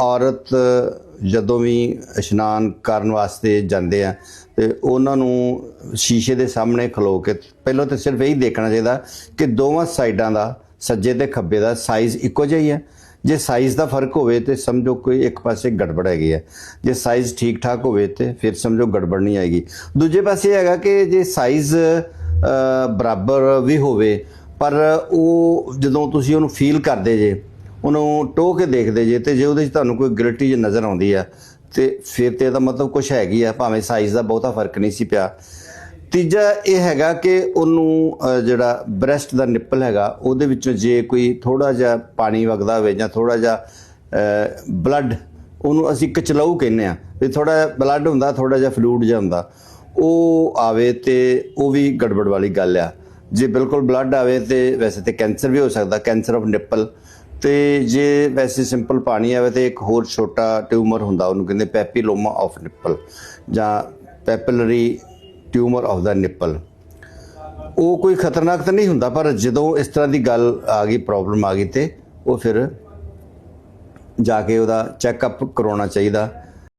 ਔਰਤ ਜਦੋਂ ਵੀ ਇਸ਼ਨਾਨ ਕਰਨ ਵਾਸਤੇ ਜਾਂਦੇ ਆ ਤੇ ਉਹਨਾਂ ਨੂੰ ਸ਼ੀਸ਼ੇ ਦੇ ਸਾਹਮਣੇ ਖਲੋ ਕੇ ਪਹਿਲਾਂ ਤਾਂ ਸਿਰਫ ਇਹੀ ਦੇਖਣਾ ਚਾਹੀਦਾ ਕਿ ਦੋਵਾਂ ਸਾਈਡਾਂ ਦਾ ਸੱਜੇ ਤੇ ਖੱਬੇ ਦਾ ਸਾਈਜ਼ ਇੱਕੋ ਜਿਹਾ ਹੀ ਹੈ ਜੇ ਸਾਈਜ਼ ਦਾ ਫ਼ਰਕ ਹੋਵੇ ਤੇ ਸਮਝੋ ਕੋਈ ਇੱਕ ਪਾਸੇ ਗੜਬੜ ਹੈਗੀ ਹੈ ਜੇ ਸਾਈਜ਼ ਠੀਕ ਠਾਕ ਹੋਵੇ ਤੇ ਫਿਰ ਸਮਝੋ ਗੜਬੜ ਨਹੀਂ ਆਏਗੀ। ਦੂਜੇ ਪਾਸੇ ਹੈਗਾ ਕਿ ਜੇ ਸਾਈਜ਼ ਬਰਾਬਰ ਵੀ ਹੋਵੇ ਪਰ ਉਹ ਜਦੋਂ ਤੁਸੀਂ ਉਹਨੂੰ ਫੀਲ ਕਰਦੇ ਜੇ ਉਹਨੂੰ ਟੋਹ ਕੇ ਦੇਖਦੇ ਜੇ ਤੇ ਜੇ ਉਹਦੇ 'ਚ ਤੁਹਾਨੂੰ ਕੋਈ ਗਿਲਟੀ ਜਿਹੀ ਨਜ਼ਰ ਆਉਂਦੀ ਆ, ਤੇ ਫਿਰ ਤੇ ਇਹਦਾ ਮਤਲਬ ਕੁਝ ਹੈਗੀ ਆ, ਭਾਵੇਂ ਸਾਈਜ਼ ਦਾ ਬਹੁਤਾ ਫ਼ਰਕ ਨਹੀਂ ਸੀ ਪਿਆ। ਤੀਜਾ ਇਹ ਹੈਗਾ ਕਿ ਉਹਨੂੰ ਜਿਹੜਾ ਬ੍ਰੈਸਟ ਦਾ ਨਿੱਪਲ ਹੈਗਾ, ਉਹਦੇ ਵਿੱਚੋਂ ਜੇ ਕੋਈ ਥੋੜਾ ਜਿਹਾ ਪਾਣੀ ਵਗਦਾ ਹੋਵੇ ਜਾਂ ਥੋੜਾ ਜਿਹਾ ਬਲੱਡ ਉਹਨੂੰ ਅਸੀਂ ਕਚਲਾਊ ਕਹਿੰਦੇ ਆ, ਵੀ ਥੋੜਾ ਜਿਹਾ ਬਲੱਡ ਹੁੰਦਾ ਥੋੜਾ ਜਿਹਾ ਫਲੂਡ ਜਿਹਾ ਹੁੰਦਾ, ਉਹ ਆਵੇ ਤੇ ਉਹ ਵੀ ਗੜਬੜ ਵਾਲੀ ਗੱਲ ਆ। ਜੇ ਬਿਲਕੁਲ ਬਲੱਡ ਆਵੇ ਤੇ ਵੈਸੇ ਤੇ ਕੈਂਸਰ ਵੀ ਹੋ ਸਕਦਾ ਕੈਂਸਰ ਆਫ ਨਿੱਪਲ ਤੇ ਜੇ ਵੈਸੇ ਸਿੰਪਲ ਪਾਣੀ ਆਵੇ ਤੇ ਇੱਕ ਹੋਰ ਛੋਟਾ ਟਿਊਮਰ ਹੁੰਦਾ, ਉਹਨੂੰ ਕਹਿੰਦੇ ਪੈਪੀਲੋਮਾ ਆਫ ਨਿੱਪਲ ਜਾਂ papillary tumour of the nipple ਉਹ ਕੋਈ ਖਤਰਨਾਕ ਤਾਂ ਨਹੀਂ ਹੁੰਦਾ, ਪਰ ਜਦੋਂ ਇਸ ਤਰ੍ਹਾਂ ਦੀ ਗੱਲ ਆ ਗਈ ਪ੍ਰੋਬਲਮ ਆ ਗਈ ਤੇ ਉਹ ਫਿਰ ਜਾ ਕੇ ਉਹਦਾ ਚੈੱਕਅਪ ਕਰਾਉਣਾ ਚਾਹੀਦਾ।